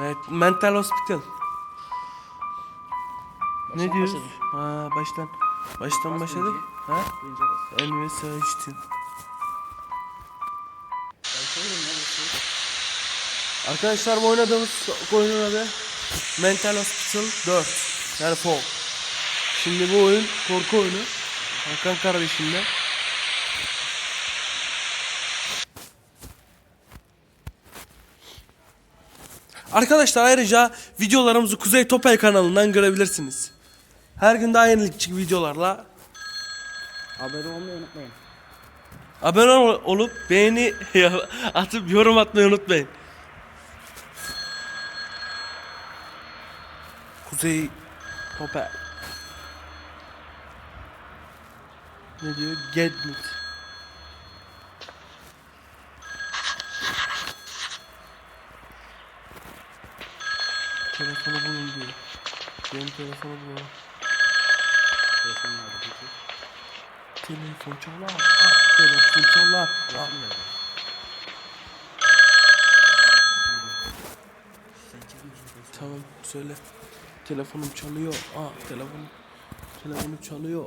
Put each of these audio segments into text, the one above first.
Evet, mental hospital. ne Baştan diyoruz? başladım. Ha, baştan. Baştan Bas başladık. Ha? Elime bu şey. Arkadaşlar bu oynadığımız oyunun adı Mental Hospital 4. Yani FO. Şimdi bu oyun korku oyunu. Hakan kardeşimle. Arkadaşlar ayrıca videolarımızı Kuzey Topay kanalından görebilirsiniz. Her gün daha yenilikçi videolarla Abone olmayı unutmayın. abone ol- olup beğeni atıp yorum atmayı unutmayın. Kuzey Topay. Ne diyor? Get me. Telefonu bulun diyor. Benim telefonu bulun. Telefon nerede peki? Telefon çalar. Ah, telefon çalar. Ah. Telefonu. Tamam söyle. Telefonum çalıyor. Aa telefon. Telefonum çalıyor.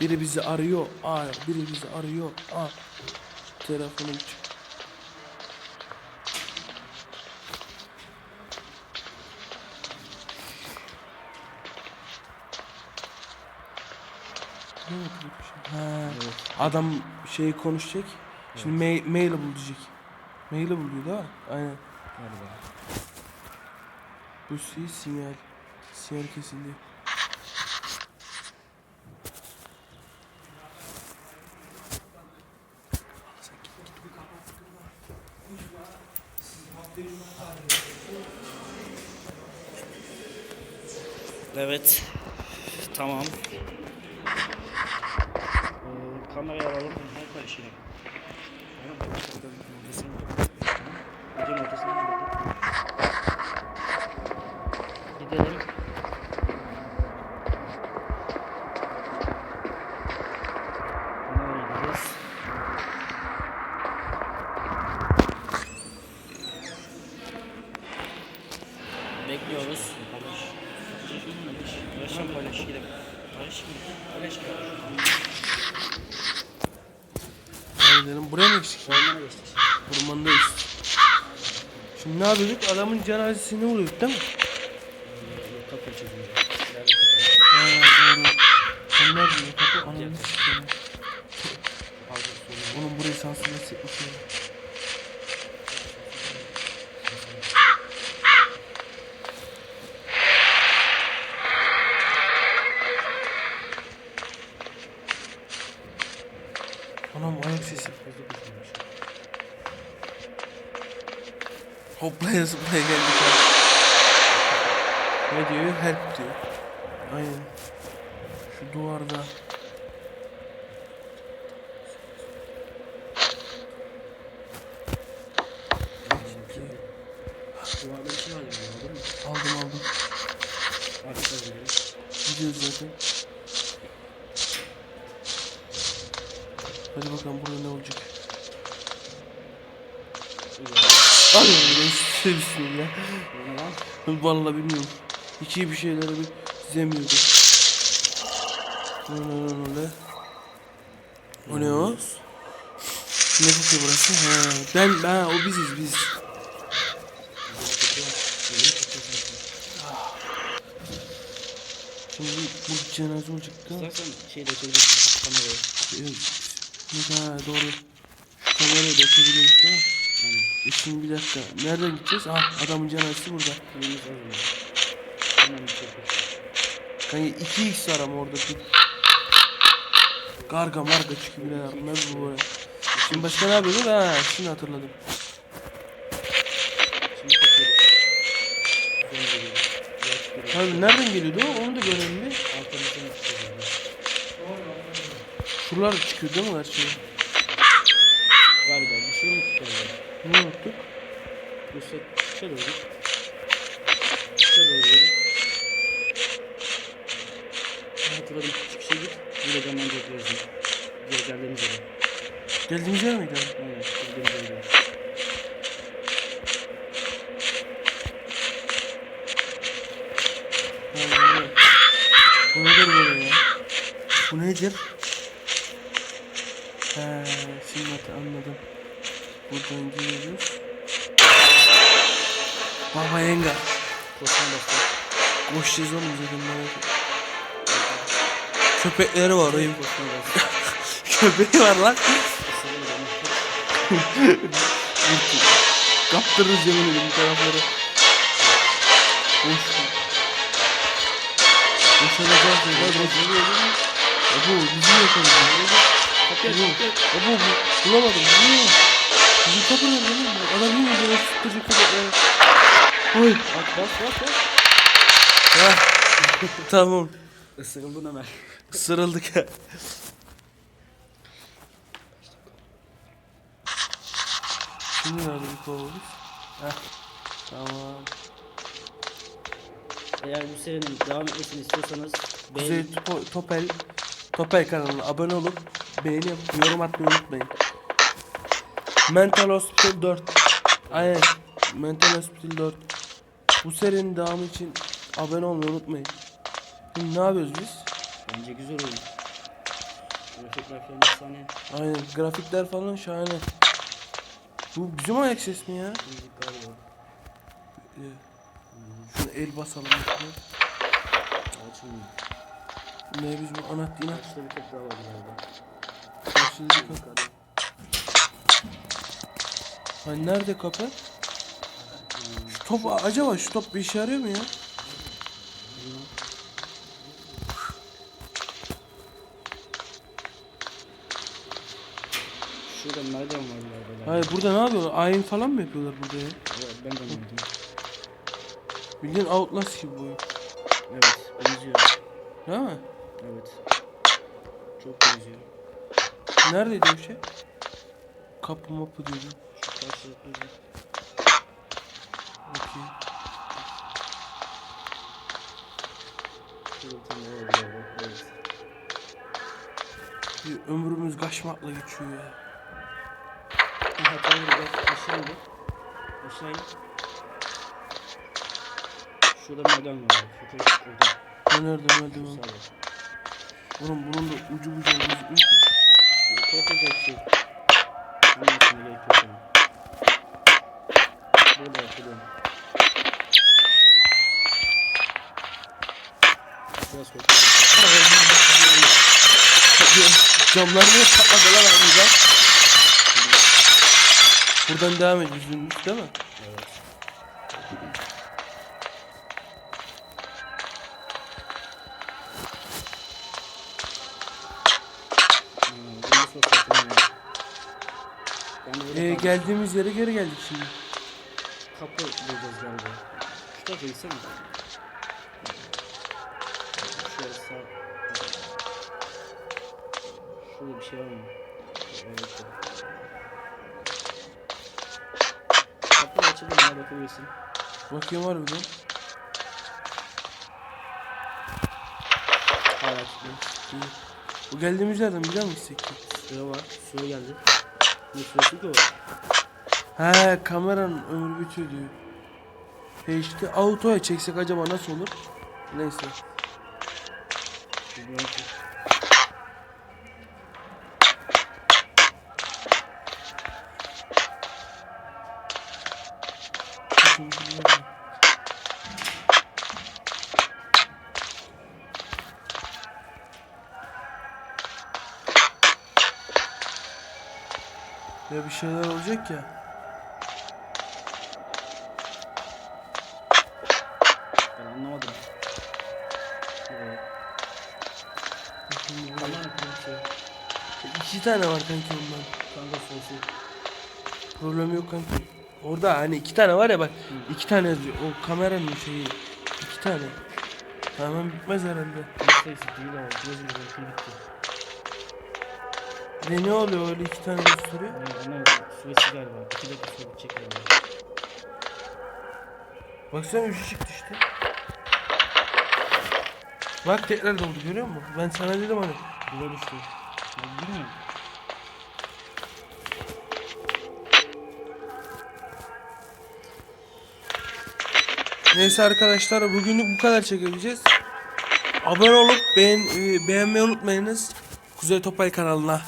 Biri bizi arıyor. Aa biri bizi arıyor. Aa telefonum ç- Ne oldu bir şey? Ha, Evet. adam şeyi konuşacak. Şimdi mail, maili bul diyecek. Maili bul diyor değil mi? Aynen. Galiba. Bu şey sinyal. Sinyal kesildi. Evet. Tamam. Kamerayı alalım. Her karışıyor. Videonun ortasına? Gidelim. Nereye gideceğiz? Bekliyoruz. Paylaş. Paylaş. Paylaş. Paylaş. Gidelim. Paylaş. Paylaş. Gidelim. Buraya mı geçtik? Ormana geçtik. Ormandayız. Şimdi ne yapıyorduk? Adamın cenazesini vuruyorduk değil mi? Kapı çözünce. Ha doğru. Sen neredeydin? Kapı ananı sikeyim. Oğlum burayı sansürle sıkmış Anam ayak sesi. Hoplaya zıplaya geldik ya. Ne diyor? Help diyor. Aynen. Şu duvarda. Duvarda mı? Aldım aldım. Arkada gidiyoruz. Gidiyoruz zaten. Hadi bakalım burada ne olacak. Allah'ım bismillah. Vallahi bilmiyorum. İyi bir şeyleri bir ne ne? O ne o? Ne kokuyor burası? Ha, ben, ben o biziz biz. Şimdi bu cenaze olacak mi? İstersen şeyle açabilirsin kamerayı. Evet. Ha doğru. Şu kamerayı da açabiliyoruz değil mi? Aynen. E bir dakika. Nereden gideceğiz? Ah adamın cenazesi burada. Filmimiz var mı? Hemen. Kanka 2x var ama orada bir. Karga marga çıkıyor bile bunlar bu böyle. Şimdi başka ne yapıyorduk? Ha şimdi hatırladım. Şimdi çıkıyoruz. Abi nereden geliyordu? Onu da görelim Şuralar çıkıyor değil mi her şey? Galiba bir şey mi tutuyor? Ne unuttuk? Yoksa şöyle oldu. Şöyle oldu. Hatırladım. Çıkışa git. Buradan önce yapıyoruz. Diğer geldiğimiz yere. Geldiğimiz yer miydi? Aynen. Geldiğimiz yere. Bu nedir böyle ya? Bu nedir? He, şimdi anladım. Buradan giriyoruz. Baba Yenga. Koşma bastı. Koşacağız oğlum zaten merak. Köpekleri var oyun. Köpeği var lan. Kaptırırız yemin ederim bu tarafları. Boş. Ya. Hadi hadi. Abo bizi yakalım. Kapıyı aç. abo bu. Bulamadım. Niye? Bizim kapı nerede lan? Bu Adam yine böyle sıkıcı köpekleri. Oy. Bak bas bas bas. Ha. tamam. Isırıldın hemen. Isırıldık ya. Şimdi nerede bir kovuluz? Heh. Tamam. Eğer bu serinin devam etmesini istiyorsanız Kuzey beğen, Topo- Topel Topel kanalına abone olup beğeni yapıp yorum atmayı unutmayın. Mental Hospital 4 Aynen Mental Hospital 4 Bu serinin devamı için abone olmayı unutmayın. Şimdi ne yapıyoruz biz? bence güzel oyun. Grafikler falan efsane. Aynen grafikler falan şahane. Bu bizim ayak ses mi ya? Müzik galiba. Ee, el basalım. Açılmıyor. Ne biz bu anahtar yine Başta bir tek daha var galiba. Karşıda bir kapı. Hani nerede kapı? Şu top acaba şu top bir işe yarıyor mu ya? Şurada merdiven var galiba. Hayır burada ne yapıyorlar? Ayin falan mı yapıyorlar burada ya? Evet, ben de anladım. Bildiğin Outlast gibi bu. oyun. Evet benziyor. Değil mi? Evet. Çok benziyor. Neredeydi o şey? Kapı mapı diyordu. Şu karşılıklı. Okey. Şurada bir. Bir ömrümüz kaçmakla geçiyor ya. Aha tamam gel aşağı in. Aşağı in. Şurada merdiven var. Şu taraf orada. Ben nerede? Sağda. Oğlum bunun da ucu bucağı gözükmüyor ki. Camlar niye patladı lan abi ya? Buradan devam ediyoruz dümdüz değil mi? Evet. Hmm, Ee, geldiğimiz yere geri geldik şimdi. Kapı bulacağız galiba. Şu tarafa gitsene. Şey var mı? Evet. Kapı açıldı bana bakabilirsin. Bakayım var bir de. Hala açıldı. Bu geldiğimiz yerden bir daha mı gitsek ki? Sıra var. Sıra geldi. Ne sırası ki o? He kameranın ömrü bitiyor diyor. İşte autoya çeksek acaba nasıl olur? Neyse. Bilmiyorum Ya bir şeyler olacak ya. Ben anlamadım. Evet. Şimdi Tamam. İki tane var kanki ondan. Kanka sosu. Problem yok kanki. Orada hani iki tane var ya bak. iki tane yazıyor. O kameranın şeyi. iki tane. Tamam bitmez herhalde. Sayısı değil ama gözüm gözüm bitti. Ne ne oluyor öyle iki tane? Yani anlamadım. Süresi galiba. İki dakika sonra bitecek galiba. Baksana üçü çıktı işte. Bak tekrar doldu görüyor musun? Ben sana dedim hani. Dura düştü. Ya bilmiyorum. Neyse arkadaşlar bugünlük bu kadar çekebileceğiz. Abone olup beğen, beğenmeyi unutmayınız. Kuzey Topay kanalına.